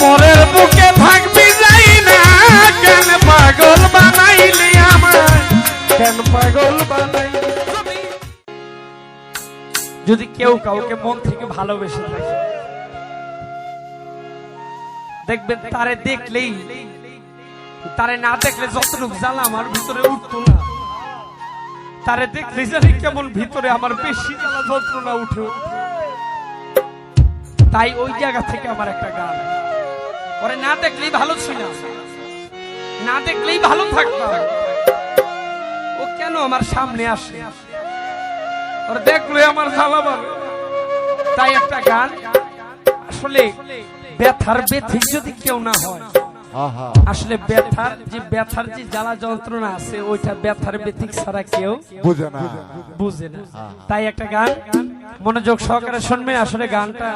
পরের বুকে থাকবি যাই না। কেন পাগল বানাইলি? যদি কেউ কাউকে মন থেকে ভালোবেসে থাকে, দেখবেন তারে দেখলেই, তারে না দেখলে যতটুকু জ্বালা আমার ভিতরে উঠতো না। তারে দেখলে জানি কেমন ভিতরে আমার বেশি যন্ত্রণা উঠে। তাই ওই জায়গা থেকে আমার একটা গান। ওরে না দেখলেই ভালো ছিল। না দেখলেই ভালো থাকতাম। ও কেন আমার সামনে আসে? ওর দেখলে আমার জ্বালা তাই একটা গান। আসলে ব্যথার বেথিক যদি কেউ না হয় আসলে ব্যথার যে ব্যথার যে জ্বালা যন্ত্রণা আছে ওইটা ব্যথার ব্যতিক ছাড়া কেউ বুঝে না। বুঝে না। তাই একটা গান মনোযোগ সহকারে শুনবেন আসলে গানটা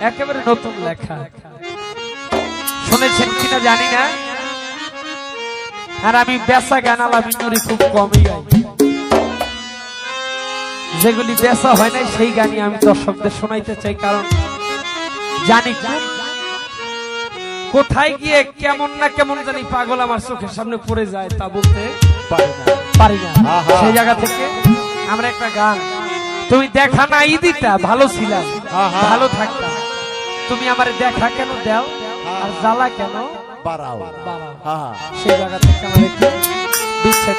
একেবারে নতুন লেখা। শুনেছেন কিনা জানি না। আর আমি বেসা গান আলামি নুরি খুব কমই গাই। যেগুলি বেসা হয় নাই সেই গানই আমি দর্শকদের শোনাইতে চাই কারণ জানি কোন কোথায় গিয়ে কেমন না কেমন জানি পাগল আমার চোখের সামনে পড়ে যায় তা বলতে পারি না। সেই জায়গা থেকে আমরা একটা গান। তুমি দেখা না দিতা ভালো ছিলাম। ভালো থাকতাম তুমি আমার দেখা কেন দাও? আর জ্বালা কেন? বাড়াও। হ্যাঁ সেই জায়গা থেকে আমার একটু বিচ্ছেদ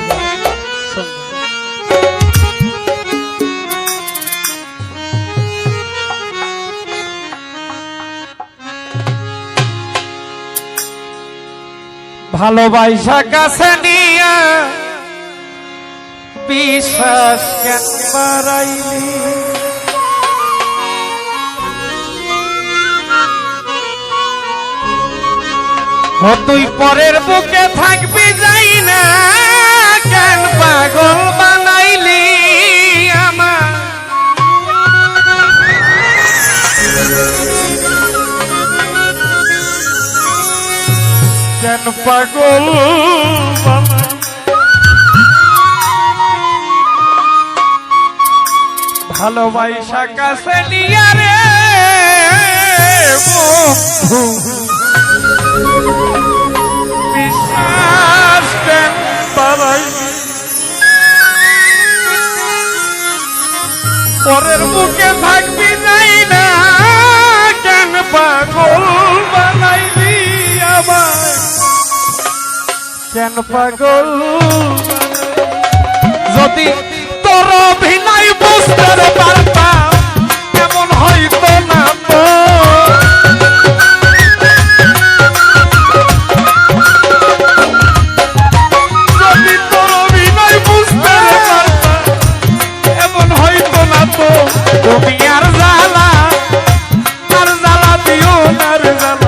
ভালোবাসা কাছে নিয়া বিশ্বাস কেন বাড়াইলি? তুই পরের বুকে থাকবি যাই না, কেন পাগল বানাইলি কেন পাগল? ভালোবাসা কাছে নিয়া রে বন্ধু। বিশ্বাস কেন বাড়াই পরের বুকে থাকবি কেন পাগল। যদি তোর অভিনয় বুঝতে এমন হইতো না তুমি আর জ্বালা আর জ্বালা দিও না জ্বালা।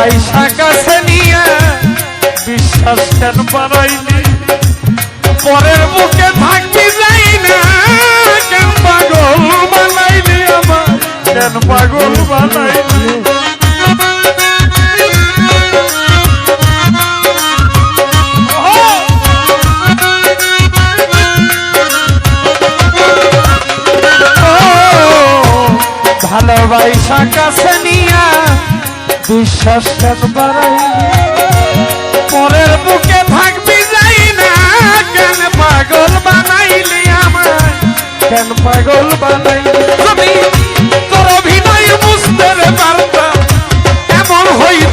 ভালোবাসা কাছে নিয়ে বিশ্বাস কেন বাড়াইলি পরের বুকে থাকবি যাই না। কেন পাগল কেন পাগল বানাইলি? ও, ভালোবাসা কাছে নিয়া বিশ্বাস কেন পরের বুকে থাকবি যাই না, কেন পাগল বানাইলি আমায়? কেন পাগল বানাইলি? যদি তোর অভিনয় বুঝতে পারতাম এমন হইতো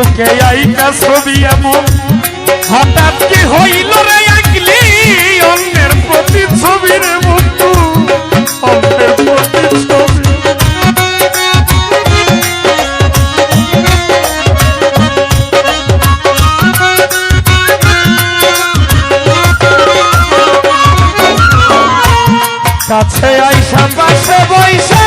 বুকে আইকা ছবি এমন। হঠাৎ কি হইল রে আঁকলি অন্যের প্রতি ছবির বন্ধু অন্যের প্রতি কাছে আইসা পাশে বইসা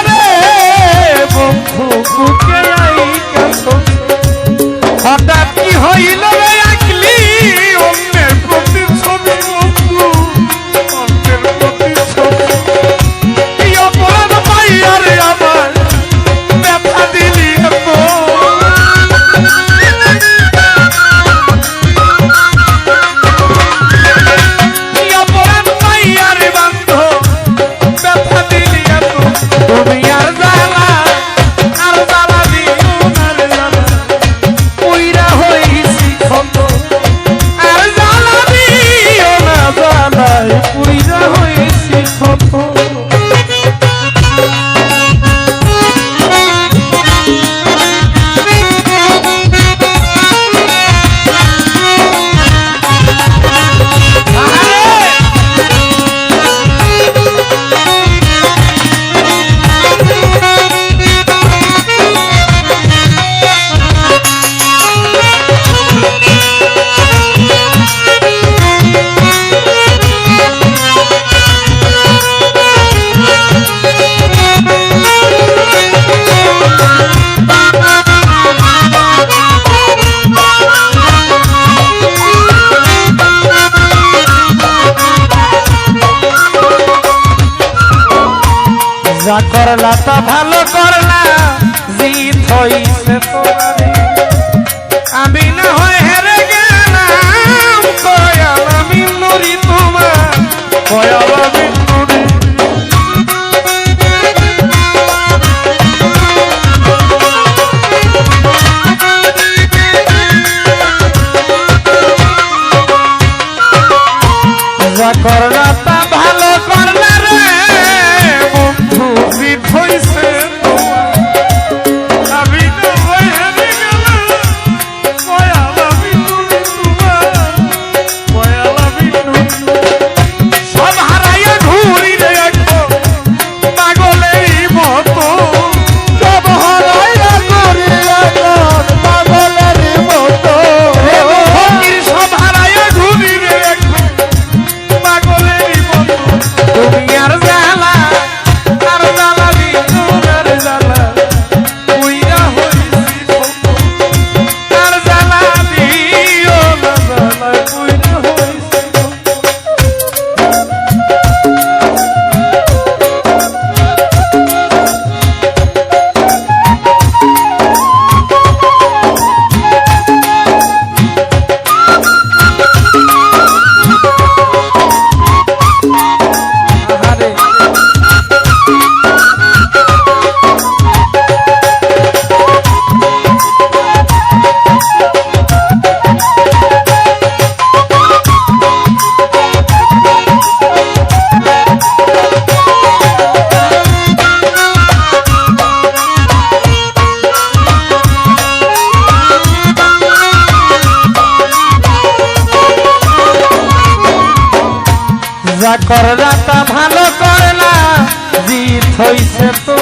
করলা তা ভালো করলা জিত হইছে আমি না হয় হেরে গেলাম কয়াল আমি নুরি তোমার কয়াল আমি নুরি করলা তা যা করলা তা ভালো করে না। জিত হইছে তোমারই